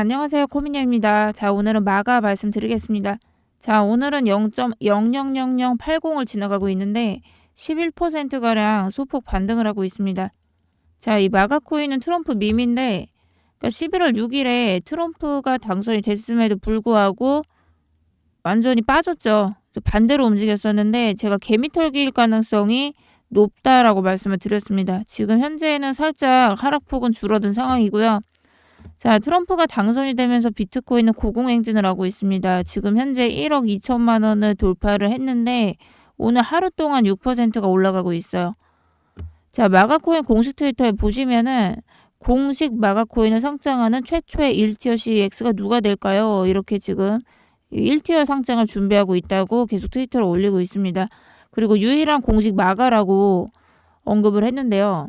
안녕하세요. 코미녀입니다. 자, 오늘은 마가 말씀드리겠습니다. 자, 오늘은 0.000080을 지나가고 있는데 11%가량 소폭 반등을 하고 있습니다. 자, 이 마가 코인은 트럼프 밈인데 그러니까 11월 6일에 트럼프가 당선이 됐음에도 불구하고 완전히 빠졌죠. 반대로 움직였었는데 제가 개미털기일 가능성이 높다라고 말씀을 드렸습니다. 지금 현재는 살짝 하락폭은 줄어든 상황이고요. 자, 트럼프가 당선이 되면서 비트코인은 고공행진을 하고 있습니다. 지금 현재 1억 2천만 원을 돌파를 했는데 오늘 하루 동안 6%가 올라가고 있어요. 자, 마가코인 공식 트위터에 보시면은 공식 마가코인을 상장하는 최초의 1티어 CEX가 누가 될까요? 이렇게 지금 1티어 상장을 준비하고 있다고 계속 트위터로 올리고 있습니다. 그리고 유일한 공식 마가라고 언급을 했는데요.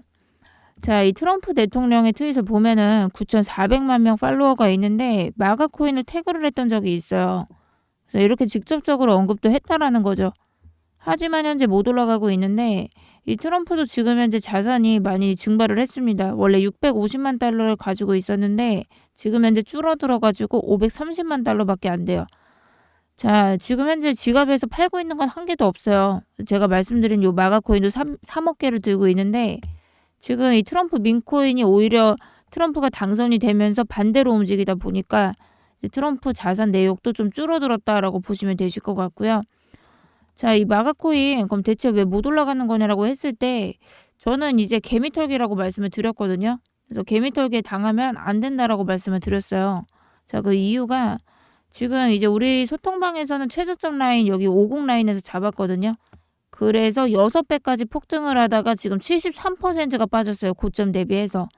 자, 이 트럼프 대통령의 트윗을 보면은 9,400만 명 팔로워가 있는데 마가 코인을 태그를 했던 적이 있어요. 그래서 이렇게 직접적으로 언급도 했다라는 거죠. 하지만 현재 못 올라가고 있는데 이 트럼프도 지금 현재 자산이 많이 증발을 했습니다. 원래 650만 달러를 가지고 있었는데 지금 현재 줄어들어 가지고 530만 달러밖에 안 돼요. 자, 지금 현재 지갑에서 팔고 있는 건 한 개도 없어요. 제가 말씀드린 요 마가 코인도 3, 3억 개를 들고 있는데 지금 이 트럼프 민코인이 오히려 트럼프가 당선이 되면서 반대로 움직이다 보니까 트럼프 자산 내역도 좀 줄어들었다라고 보시면 되실 것 같고요. 자, 이 마가코인 그럼 대체 왜 못 올라가는 거냐라고 했을 때 저는 이제 개미털기라고 말씀을 드렸거든요. 그래서 개미털기에 당하면 안 된다라고 말씀을 드렸어요. 자, 그 이유가 지금 이제 우리 소통방에서는 최저점 라인 여기 50 라인에서 잡았거든요. 그래서 6배까지 폭등을 하다가 지금 73%가 빠졌어요. 고점 대비해서.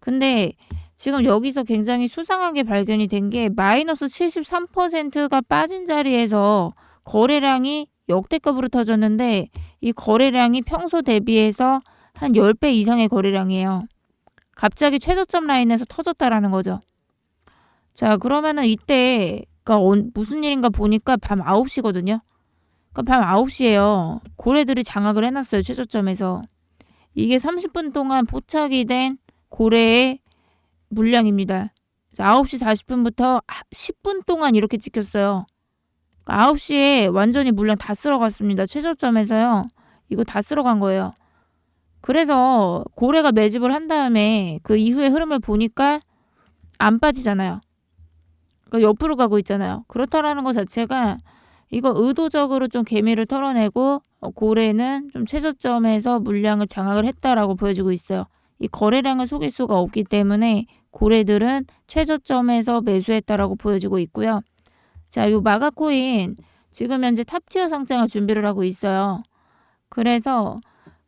근데 지금 여기서 굉장히 수상하게 발견이 된 게 마이너스 73%가 빠진 자리에서 거래량이 역대급으로 터졌는데 이 거래량이 평소 대비해서 한 10배 이상의 거래량이에요. 갑자기 최저점 라인에서 터졌다라는 거죠. 자, 그러면은 이때가 무슨 일인가 보니까 밤 9시거든요. 그러니까 밤 9시에요. 고래들이 장악을 해놨어요. 최저점에서. 이게 30분 동안 포착이 된 고래의 물량입니다. 9시 40분부터 10분 동안 이렇게 찍혔어요. 9시에 그러니까 완전히 물량 다 쓸어갔습니다. 최저점에서요. 이거 다 쓸어간 거예요. 그래서 고래가 매집을 한 다음에 그 이후의 흐름을 보니까 안 빠지잖아요. 그러니까 옆으로 가고 있잖아요. 그렇다라는 것 자체가 이거 의도적으로 좀 개미를 털어내고 어, 고래는 좀 최저점에서 물량을 장악을 했다라고 보여지고 있어요. 이 거래량을 속일 수가 없기 때문에 고래들은 최저점에서 매수했다라고 보여지고 있고요. 자, 요 마가코인 지금 현재 탑티어 상장을 준비를 하고 있어요. 그래서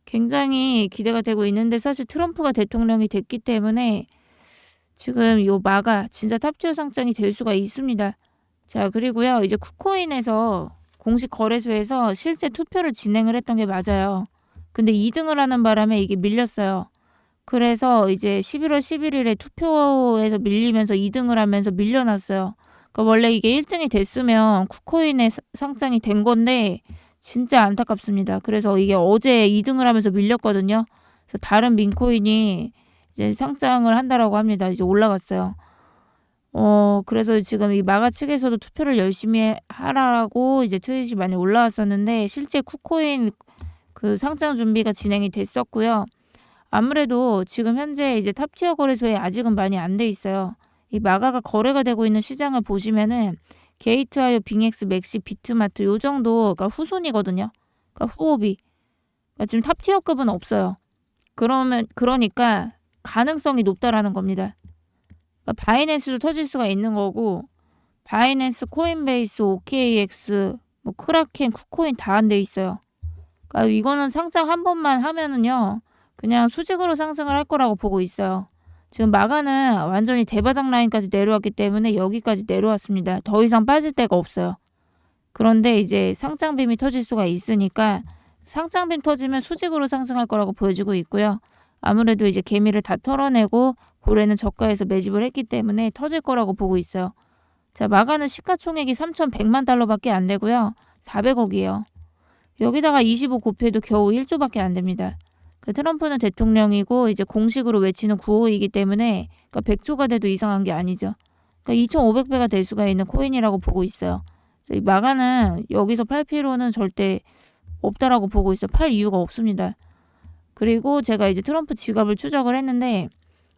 굉장히 기대가 되고 있는데 사실 트럼프가 대통령이 됐기 때문에 지금 요 마가 진짜 탑티어 상장이 될 수가 있습니다. 자, 그리고요. 이제 쿠코인에서 공식 거래소에서 실제 투표를 진행을 했던 게 맞아요. 근데 2등을 하는 바람에 이게 밀렸어요. 그래서 이제 11월 11일에 투표에서 밀리면서 2등을 하면서 밀려났어요. 그러니까 원래 이게 1등이 됐으면 쿠코인에 상장이 된 건데 진짜 안타깝습니다. 그래서 이게 어제 2등을 하면서 밀렸거든요. 그래서 다른 민코인이 이제 상장을 한다라고 합니다. 이제 올라갔어요. 어, 그래서 지금 이 마가 측에서도 투표를 열심히 하라고 이제 트윗이 많이 올라왔었는데 실제 쿠코인 그 상장 준비가 진행이 됐었고요. 아무래도 지금 현재 이제 탑티어 거래소에 아직은 많이 안 돼 있어요. 이 마가가 거래가 되고 있는 시장을 보시면은 게이트하여 빙엑스 맥시 비트마트 요 정도 그러니까 후순이거든요. 그러니까 후오비. 그러니까 지금 탑티어급은 없어요. 그러면 그러니까 가능성이 높다라는 겁니다. 그러니까 바이낸스도 터질 수가 있는 거고 바이낸스, 코인베이스, OKX, 뭐 크라켄, 쿠코인 다 안 돼 있어요. 그러니까 이거는 상장 한 번만 하면은요. 그냥 수직으로 상승을 할 거라고 보고 있어요. 지금 마가는 완전히 대바닥 라인까지 내려왔기 때문에 여기까지 내려왔습니다. 더 이상 빠질 데가 없어요. 그런데 이제 상장빔이 터질 수가 있으니까 상장빔 터지면 수직으로 상승할 거라고 보여지고 있고요. 아무래도 이제 개미를 다 털어내고 고래는 저가에서 매집을 했기 때문에 터질 거라고 보고 있어요. 자, 마가는 시가총액이 3,100만 달러밖에 안 되고요. 400억이에요. 여기다가 25 곱해도 겨우 1조밖에 안 됩니다. 그 트럼프는 대통령이고 이제 공식으로 외치는 구호이기 때문에 그러니까 100조가 돼도 이상한 게 아니죠. 그러니까 2,500배가 될 수가 있는 코인이라고 보고 있어요. 마가는 여기서 팔 필요는 절대 없다라고 보고 있어요. 팔 이유가 없습니다. 그리고 제가 이제 트럼프 지갑을 추적을 했는데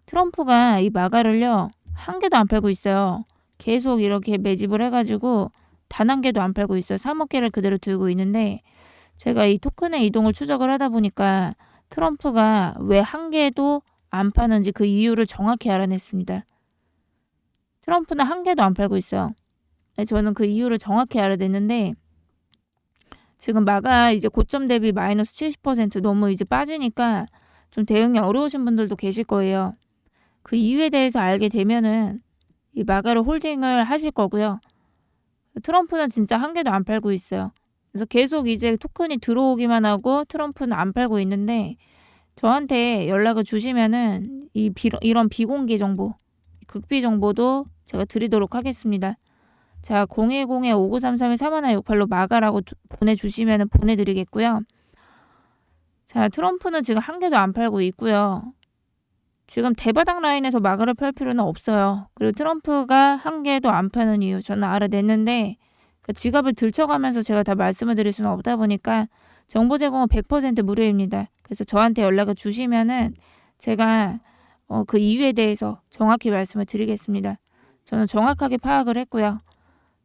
트럼프가 이 마가를요 한 개도 안 팔고 있어요. 계속 이렇게 매집을 해가지고 단 한 개도 안 팔고 있어요. 3억 개를 그대로 들고 있는데 제가 이 토큰의 이동을 추적을 하다 보니까 트럼프가 왜 한 개도 안 파는지 그 이유를 정확히 알아냈습니다. 트럼프는 한 개도 안 팔고 있어요. 네, 저는 그 이유를 정확히 알아냈는데 지금 마가 이제 고점 대비 마이너스 70% 너무 이제 빠지니까 좀 대응이 어려우신 분들도 계실 거예요. 그 이유에 대해서 알게 되면은 이 마가를 홀딩을 하실 거고요. 트럼프는 진짜 한 개도 안 팔고 있어요. 그래서 계속 이제 토큰이 들어오기만 하고 트럼프는 안 팔고 있는데 저한테 연락을 주시면은 이 비, 이런 비공개 정보, 극비 정보도 제가 드리도록 하겠습니다. 자, 010-5933-3168로 마가라고 두- 보내주시면 보내드리겠고요. 자, 트럼프는 지금 한 개도 안 팔고 있고요. 지금 대바닥 라인에서 마가를 팔 필요는 없어요. 그리고 트럼프가 한 개도 안 파는 이유 저는 알아냈는데 그 지갑을 들쳐가면서 제가 다 말씀을 드릴 수는 없다 보니까 정보 제공은 100% 무료입니다. 그래서 저한테 연락을 주시면은 제가 어, 그 이유에 대해서 정확히 말씀을 드리겠습니다. 저는 정확하게 파악을 했고요.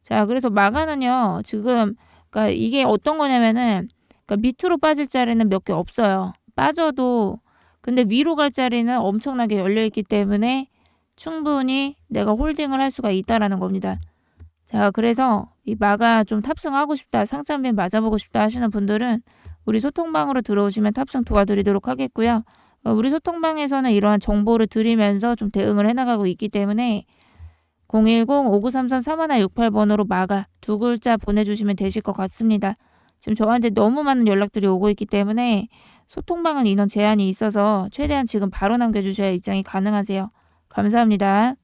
자, 그래서 마가는요, 지금, 그러니까 이게 어떤 거냐면은, 그러니까 밑으로 빠질 자리는 몇 개 없어요. 빠져도, 근데 위로 갈 자리는 엄청나게 열려 있기 때문에 충분히 내가 홀딩을 할 수가 있다라는 겁니다. 자, 그래서 이 마가 좀 탑승하고 싶다, 상장빈 맞아보고 싶다 하시는 분들은 우리 소통방으로 들어오시면 탑승 도와드리도록 하겠고요. 어, 우리 소통방에서는 이러한 정보를 드리면서 좀 대응을 해나가고 있기 때문에 010-5933-3168번으로 마가 두 글자 보내주시면 되실 것 같습니다. 지금 저한테 너무 많은 연락들이 오고 있기 때문에 소통방은 인원 제한이 있어서 최대한 지금 바로 남겨주셔야 입장이 가능하세요. 감사합니다.